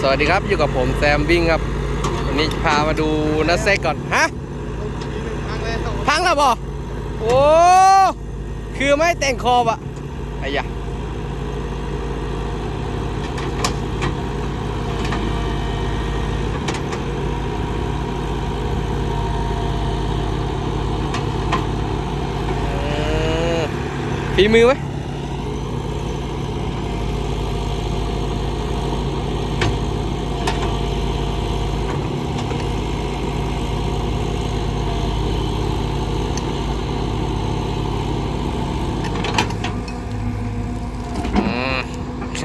สวัสดีครับอยู่กับผมแซมวิ่งครับ วันนี้พามาดูนัสเซกก่อน ฮะพังแล้วบอโอ้คือไม่แต่งคอบอะไอ้ยะฝีมือไหม นี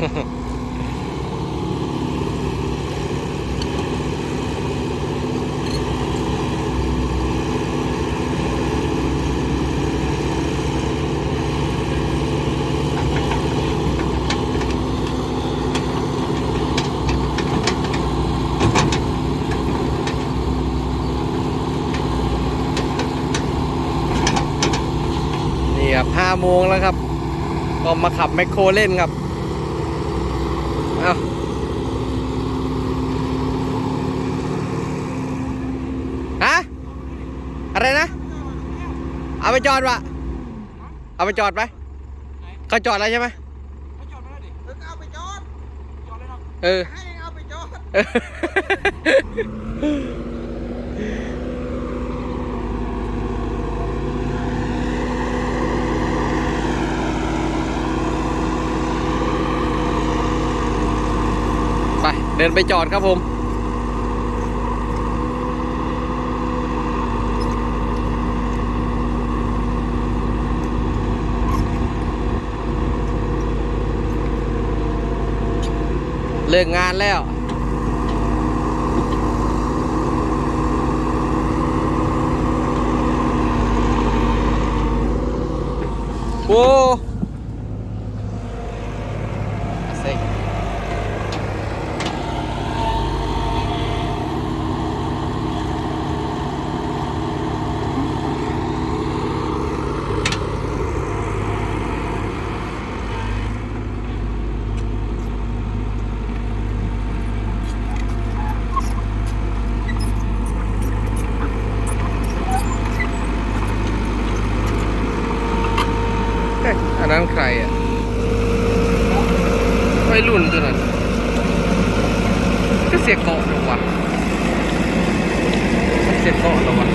่ครับห้าโมงแล้วครับ ก็มาขับแมคโครเล่นครับ เอาฮะ อะไรนะ เอาไปจอดวะเอาไปจอดไปเขาจอดแล้วใช่ไหมให้จอดไม่ได้ดิเออก็เอาไปจอด จอดเลยเนาะเออ ให้เอาไปจอด ไป เดินไปจอดครับผม เลิกงานแล้ว โอ้เซ็ง เอ๊ะอันนั้นใครอะวัยรุ่นตัวนั้นก็ เสียเกาะหรอวะมันเสียเกาะหรอวะ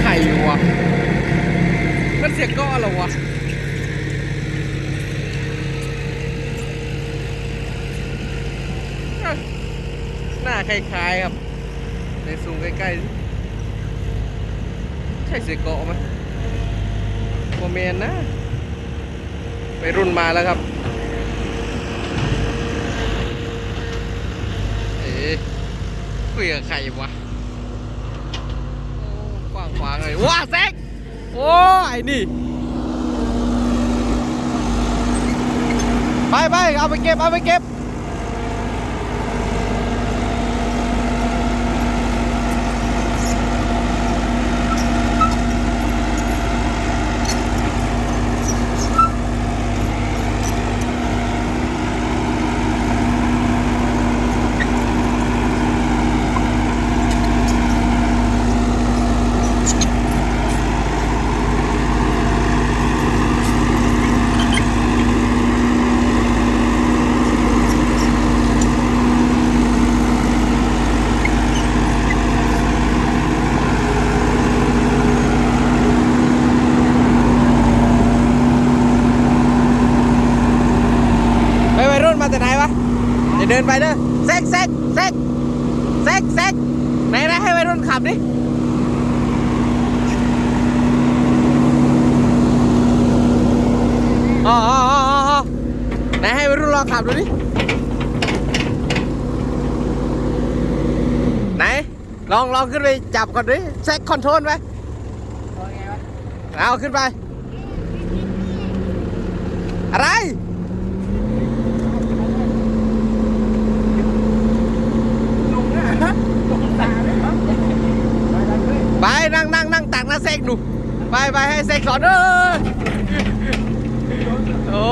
ใครวะมันเสียเกาะหรอวะเอ้ยหน้าคล้ายๆครับ ในซูมใกล้ๆ ใช่เสียเกาะไหมโมเมนนะไปรุ่นมาแล้วครับ เอ๊ะ คุยกับใครวะกว้างขวางเลยว้าเซ็กโอ้ไอ้นี่ ไปไปเอาไปเก็บ เอาไปเก็บ ไปวัยรุ่นมาแต่ไหนวะอย่า เดินไปเด้อเซ็กเซ็กเซ็กเซ็กเซ็กไหนนะให้วัยรุ่นขับดิอ๋ออ๋ออ๋ออ๋อไหนให้วัยรุ่นลองขับดูดิไหนลองลองขึ้นไปจับก่อนดิเซ็กคอนโทรลไปเอาขึ้นไป อะไร ลุงเนี่ยฮะลุงตาเลยครับ ไปนั่งนั่งนั่ง ตักนะเซ็กหนูไปไปให้เซ็กสอนเออโอ้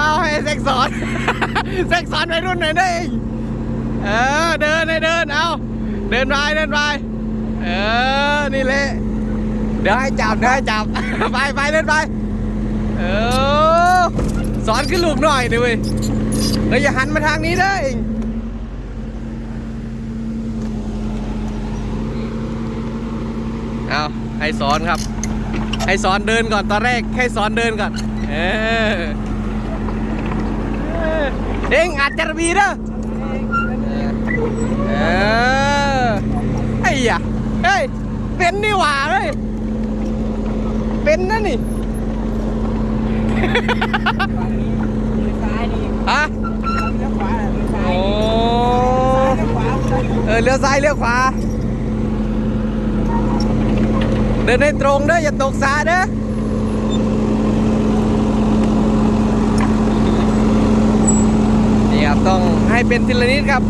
เอาให้เซ็กสอนเซ็กสอนไปรุ่นหน่อยได้เออเดินให้เดินเอาเดินไปเดินไปเออนี่แหละเดี๋ยวให้จับเดี๋ยวให้จับไปไปเดินไปเออสอนขึ้นลูกหน่อยดิเว้ยเฮ้ยอย่าหันมาทางนี้เด้อเอา ให้สอนครับ ให้สอนเดินก่อนตอนแรกให้สอนเดินก่อน เออเออเอ็งอาจจะมีเด้อเออไอ้ยะเฮ้ยเป็นนี่หว่าเลยเป็นนะนี่ฝั่นนี่ฮะเลี้ยวขวาโอ้เลี้ยวขวาเออเลี้ยวซ้ายเลี้ยวขวา เดินให้ตรงเด้ออย่าตกสาเด้อนี่ครับต้องให้เป็นทีละนิดครับ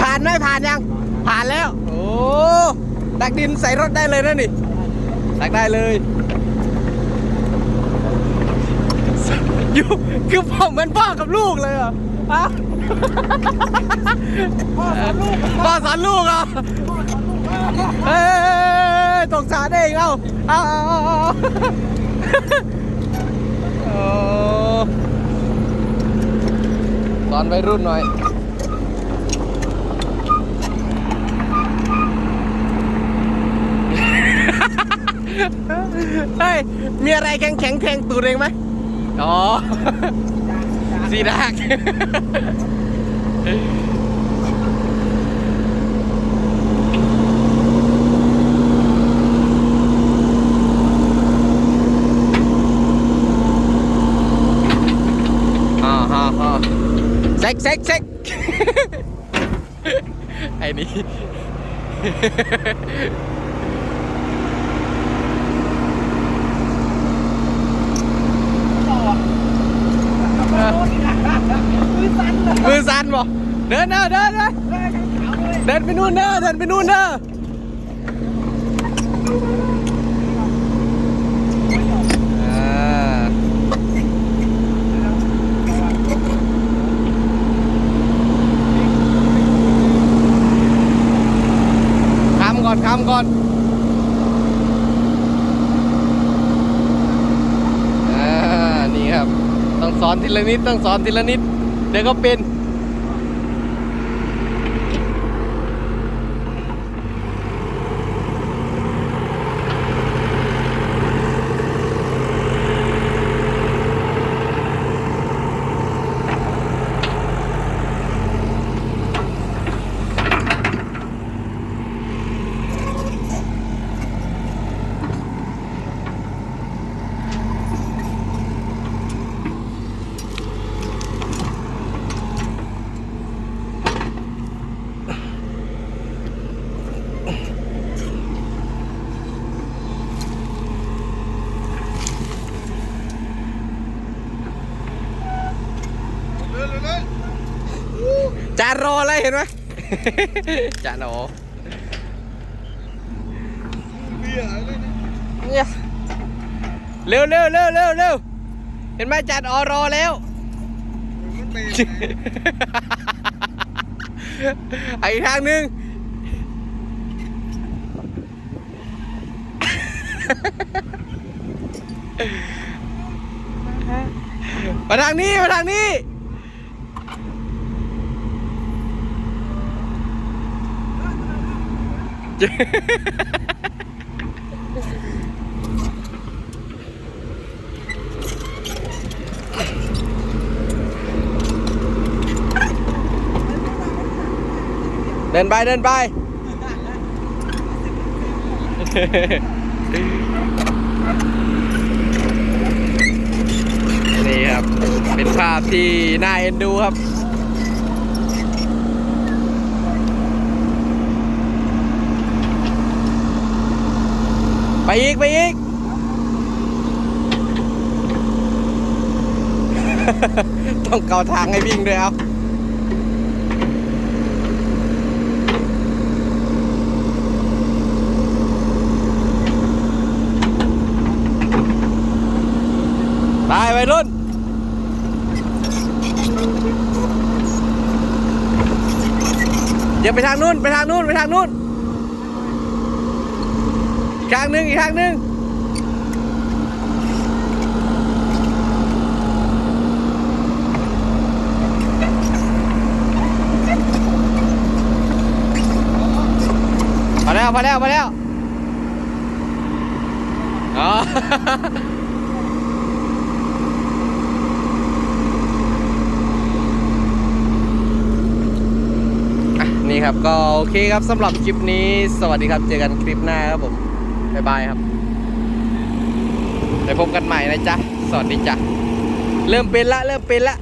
ผ่านไหมผ่านยังผ่านแล้ว โอ้ ดักดินใส่รถได้เลยนะนี่ ดักได้เลย อยู่คือพ่อเหมือนพ่อกับลูกเลยเหรอฮะพ่อสอนลูกพ่อสอนลูกเหรอเฮ้ยตกสารเองเอ้าเอาเอาเอาเอาโอ้สอนวัยรุ่นหน่อยเฮ้ยมีอะไรแข็งแข็งๆแทงตูดเองไหม อ๋อสีดากอ่าฮะฮะเซ็กเซ็กเซ็กไอ้นี่ มือสั่นเลยันบ่เดินเด้อเดินเด้อเลยทั้งขาวเดินไปนู่นเด้อเดินไปนู่นเด้ออ่าคำก่อนคำก่อนอ่านี่ครับ ต้องสอนทีละนิด ต้องสอนทีละนิด เดี๋ยวก็เป็นานรออะไรเห็นไหมจานโอเบียร์อะไรเนี่ยเนี่ยเร็วเร็วเร็วเร็วเร็วเห็นไหมจานออรอแล้วมันเป็นไงไอ้ทางหนึ่งมาทางนี้ มาทางนี้ เดินไปเดินไป นี่ครับ เป็นภาพที่น่าเอ็นดูครับ ไปอีก ไปอีก ต้องเกาทางให้วิ่งด้วยเอาไปไปรุ่นเดี๋ยวไปทางนู้น ไปทางนู้น ไปทางนู้น กทางหนึ่งอีกทางหนึ่งมาแล้วมาแล้วมาแล้วอ๋ออะนี่ครับก็โอเคครับสำหรับคลิปนี้ สวัสดีครับเจอกันคลิปหน้าครับผม บ๊ายบายครับไปพบกันใหม่นะจ๊ะ สวัสดีจ้ะ เริ่มเป็นละ เริ่มเป็นละ